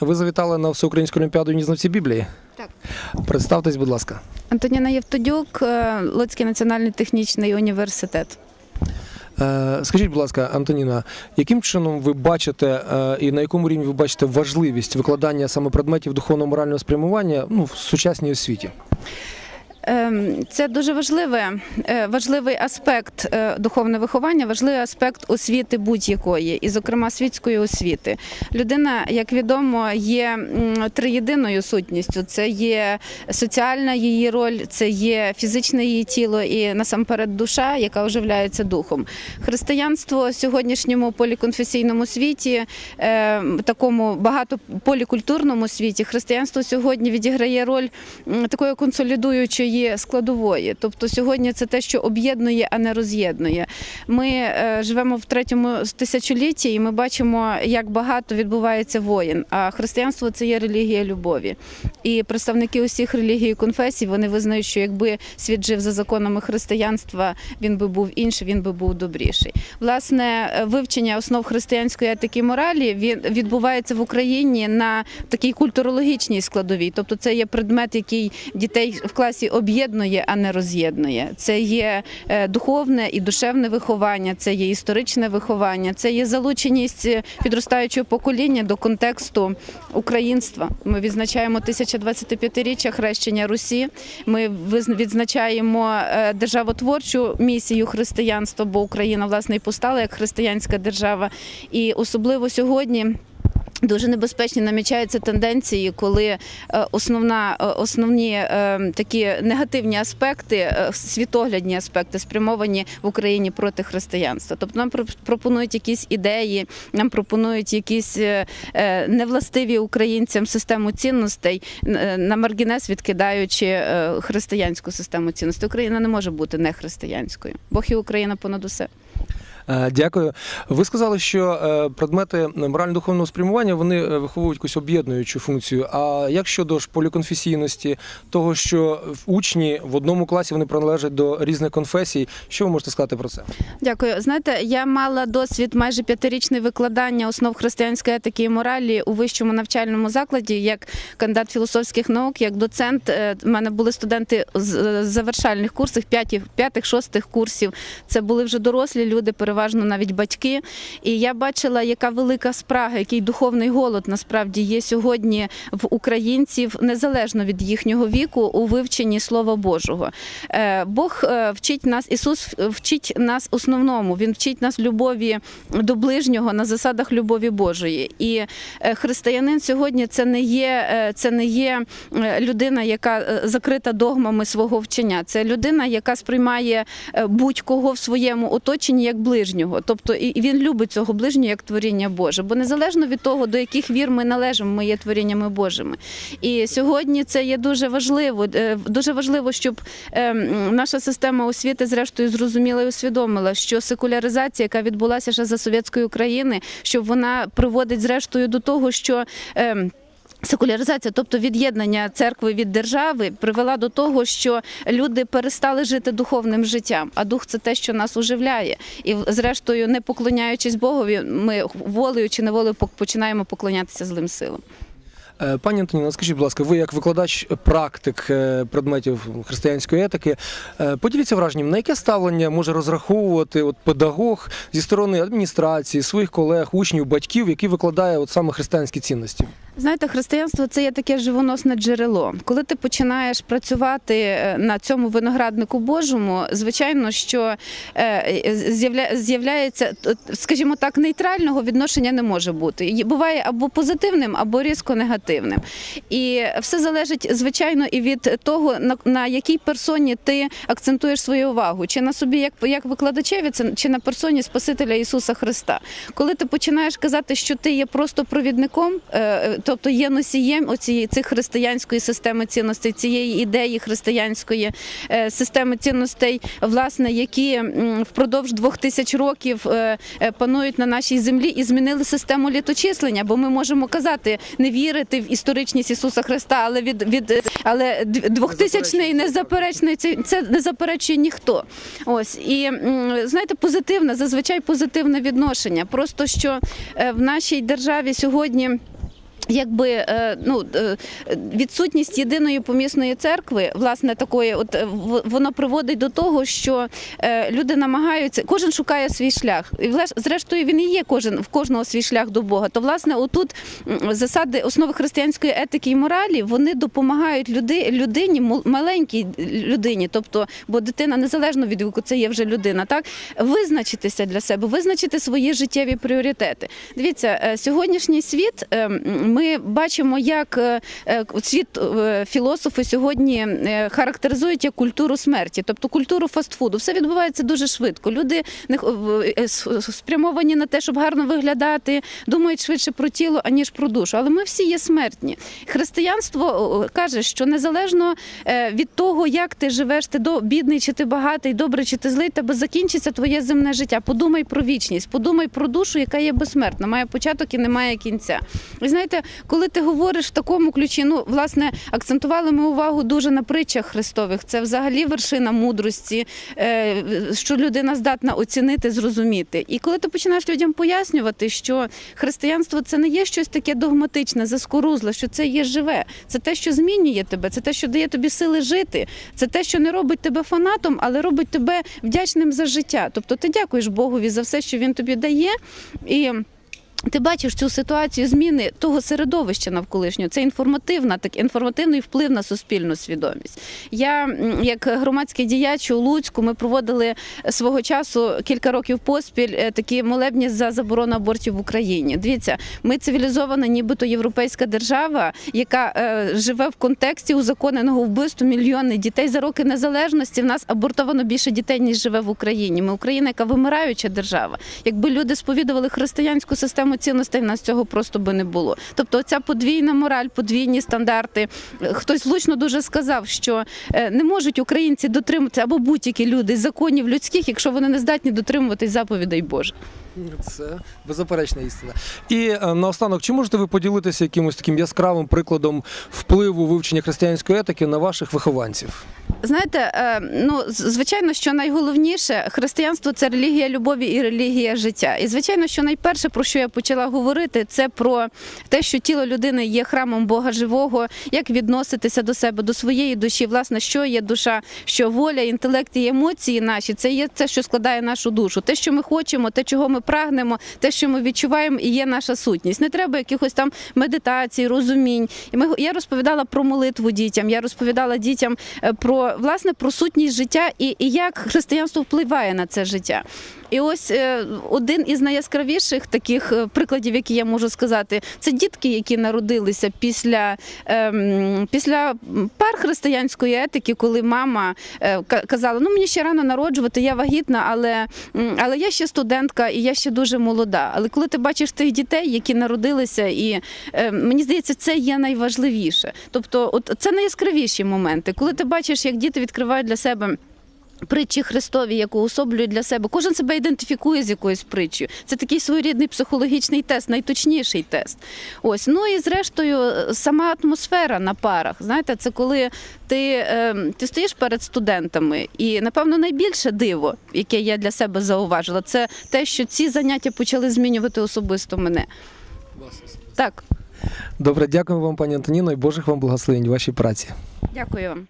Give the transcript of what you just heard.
Ви завітали на всеукраїнську олімпіаду «Нізнавці Біблії. Так. Представтесь, будь ласка. Антоніна Євтодюк, е, Луцький національний технічний університет. Е, Скажіть, будь ласка, Антоніна, яким чином ви бачите е, і на якому рівні ви бачите важливість викладання саме предметів духовно-морального спрямування ну, в сучасній освіті? Ем, Це дуже важливе, е, важливий аспект е, духовне виховання, важливий аспект освіти будь-якої, і, зокрема, світської освіти. Людина, як відомо, є триєдиною сутністю. Це є соціальна її роль, це є фізичне її тіло і насамперед душа, яка оживляється духом. Християнство в сьогоднішньому поліконфесійному світі, е, такому багатополікультурному світі, християнство сьогодні відіграє роль такої консолідуючої складової. Тобто сьогодні це те, що об'єднує, а не роз'єднує. Ми е, живемо в третьому тисячолітті, і ми бачимо, як багато відбувається воїн. А християнство це є релігія любові. І представники усіх релігій і конфесій вони визнають, що якби світ жив за законами християнства, він би був інший, він би був добріший. Власне, е, вивчення основ християнської етики і моралі відбувається в Україні на такій культурологічній складовій. Тобто, це є предмет, який дітей в класі об'єднує, а не роз'єднує. Це є е, духовне і душевне виховання, це є історичне виховання, це є залученість е, підростаючого покоління до контексту українства. Ми відзначаємо 1025-річчя хрещення Русі. Ми відзначаємо е, державотворчу місію християнства, бо Україна власне і постала як християнська держава. І особливо сьогодні. Дуже небезпечні намічаються тенденції, коли е, основна, е, основні е, такі негативні аспекти, світоглядні аспекти спрямовані в Україні проти християнства. Тобто нам про- пропонують якісь ідеї, нам пропонують якісь невластиві українцям систему цінностей, на маргінес відкидаючи християнську систему цінностей. Україна не може бути не християнською. Бог і Україна понад усе. Е, Дякую. Ви сказали, що е, предмети морально-духовного спрямування вони е, виховують якусь об'єднуючу функцію. А як щодо ж поліконфесійності, того, що учні в одному класі вони приналежать до різних конфесій, що ви можете сказати про це? Дякую. Знаєте, я мала досвід майже п'ятирічне викладання основ християнської етики і моралі у вищому навчальному закладі, як кандидат філософських наук, як доцент. У мене були студенти з завершальних курсів, п'ятих, шостих курсів. Це були вже дорослі люди, переважно навіть батьки. І я бачила, яка велика спрага, який духовний голод насправді є сьогодні в українців, незалежно від їхнього віку, у вивченні Слова Божого. Е, Бог е, вчить нас, Ісус вчить нас основному. Він вчить нас любові до ближнього на засадах любові Божої. І е, християнин сьогодні це не є, це не є людина, яка закрита догмами свого вчення. Це людина, яка сприймає будь-кого в своєму оточенні як ближнього. Тобто і він любить цього ближнього як творіння Боже. Бо незалежно від того, до яких вір ми належимо, ми є творіннями Божими. І сьогодні це є дуже важливо. Е, Дуже важливо, щоб е, наша система освіти, зрештою, зрозуміла і усвідомила, що секуляризація, яка відбулася ще за совєтської України, що вона приводить зрештою до того, що. Секуляризація, тобто від'єднання церкви від держави, привела до того, що люди перестали жити духовним життям. А дух це те, що нас уживляє. І зрештою, не поклоняючись Богові, ми волею чи неволею починаємо поклонятися злим силам. Е, Пані Антоніно, скажіть, будь ласка, ви як викладач практик е, предметів християнської етики, е, поділіться враженням, на яке ставлення може розраховувати от педагог зі сторони адміністрації, своїх колег, учнів, батьків, які викладає от саме християнські цінності? Знаєте, християнство це є таке живоносне джерело. Коли ти починаєш працювати е, на цьому винограднику Божому, звичайно, що е, з'являється, скажімо так, нейтрального відношення не може бути. Буває або позитивним, або різко негативним. І все залежить, звичайно, і від того, на, якій персоні ти акцентуєш свою увагу, чи на собі як, як викладачеві, чи на персоні Спасителя Ісуса Христа. Коли ти починаєш казати, що ти є просто провідником, е, тобто є носієм оцієї цих християнської системи цінностей, цієї ідеї християнської е, системи цінностей, власне, які впродовж двох тисяч років е, е, панують на нашій землі і змінили систему літочислення, бо ми можемо казати не вірити в історичність Ісуса Христа, але від від але двохтисячний незаперечний це, це не заперечує ніхто. Ось і знаєте, позитивне, зазвичай позитивне відношення. Просто що в нашій державі сьогодні. Якби е, ну е, відсутність єдиної помісної церкви, власне, такої, от е, воно приводить до того, що люди намагаються, кожен шукає свій шлях. І зрештою він і є кожен в кожного свій шлях до Бога. То власне, отут засади основи християнської етики і моралі вони допомагають люди, людині, маленькій людині, тобто, бо дитина незалежно від віку, це є вже людина, так визначитися для себе, визначити свої життєві пріоритети. Дивіться, сьогоднішній світ е, м, ми бачимо, як е, е, світ е, філософи сьогодні характеризують як культуру смерті, тобто культуру фастфуду. Все відбувається дуже швидко. Люди спрямовані на те, щоб гарно виглядати, думають швидше про тіло, аніж про душу. Але ми всі є смертні. Християнство каже, що незалежно від того, як ти живеш, ти бідний чи ти багатий, добрий чи ти злий, тебе закінчиться твоє земне життя. Подумай про вічність, подумай про душу, яка є безсмертна, має початок і не має кінця. Ви знаєте, коли ти говориш в такому ключі, ну власне акцентували ми увагу дуже на притчах Христових. Це взагалі вершина мудрості, е, що людина здатна оцінити, зрозуміти. І коли ти починаєш людям пояснювати, що християнство це не є щось таке догматичне, заскорузле, що це є живе, це те, що змінює тебе, це те, що дає тобі сили жити, це те, що не робить тебе фанатом, але робить тебе вдячним за життя. Тобто ти дякуєш Богові за все, що він тобі дає. І ти бачиш цю ситуацію зміни того середовища навколишнього. Це інформативна, так інформативний вплив на суспільну свідомість. Я, як громадський діяч у Луцьку, ми проводили свого часу кілька років поспіль е, такі молебні за заборону абортів в Україні. Дивіться, ми цивілізована, нібито європейська держава, яка е, живе в контексті узаконеного вбивства мільйони дітей за роки незалежності. В нас абортовано більше дітей ніж живе в Україні. Ми Україна, яка вимираюча держава. Якби люди сповідували християнську систему цінностей, в нас цього просто би не було. Тобто, ця подвійна мораль, подвійні стандарти. Хтось влучно дуже сказав, що е, не можуть українці дотримуватися або будь-які люди законів людських, якщо вони не здатні дотримуватись заповідей Божих. Це беззаперечна істина. І е, наостанок, чи можете ви поділитися якимось таким яскравим прикладом впливу вивчення християнської етики на ваших вихованців? Знаєте, е, ну звичайно, що найголовніше християнство це релігія любові і релігія життя. І звичайно, що найперше про що я почала говорити, це про те, що тіло людини є храмом Бога живого, як відноситися до себе, до своєї душі, власне, що є душа, що воля, інтелект і емоції наші це є те, що складає нашу душу. Те, що ми хочемо, те, чого ми прагнемо, те, що ми відчуваємо, і є наша сутність. Не треба якихось там медитацій, розумінь. І ми я розповідала про молитву дітям. Я розповідала дітям е, про власне про сутність життя і, і як християнство впливає на це життя. І ось е, один із найяскравіших таких е, прикладів, які я можу сказати, це дітки, які народилися після, ем, після пар християнської етики, коли мама е, казала: ну мені ще рано народжувати, я вагітна, але, але я ще студентка і я ще дуже молода. Але коли ти бачиш тих дітей, які народилися, і мені здається, це є найважливіше. Тобто, от це найяскравіші моменти, коли ти бачиш, як діти відкривають для себе. Притчі Христові, яку особлюють для себе, кожен себе ідентифікує з якоюсь притчею. Це такий своєрідний психологічний тест, найточніший тест. Ось ну і зрештою, сама атмосфера на парах. Знаєте, це коли ти, е, ти стоїш перед студентами, і напевно найбільше диво, яке я для себе зауважила, це те, що ці заняття почали змінювати особисто мене. Так, Добре, дякую вам, пані Антоніно, і Божих вам благословень вашій праці. дякую вам.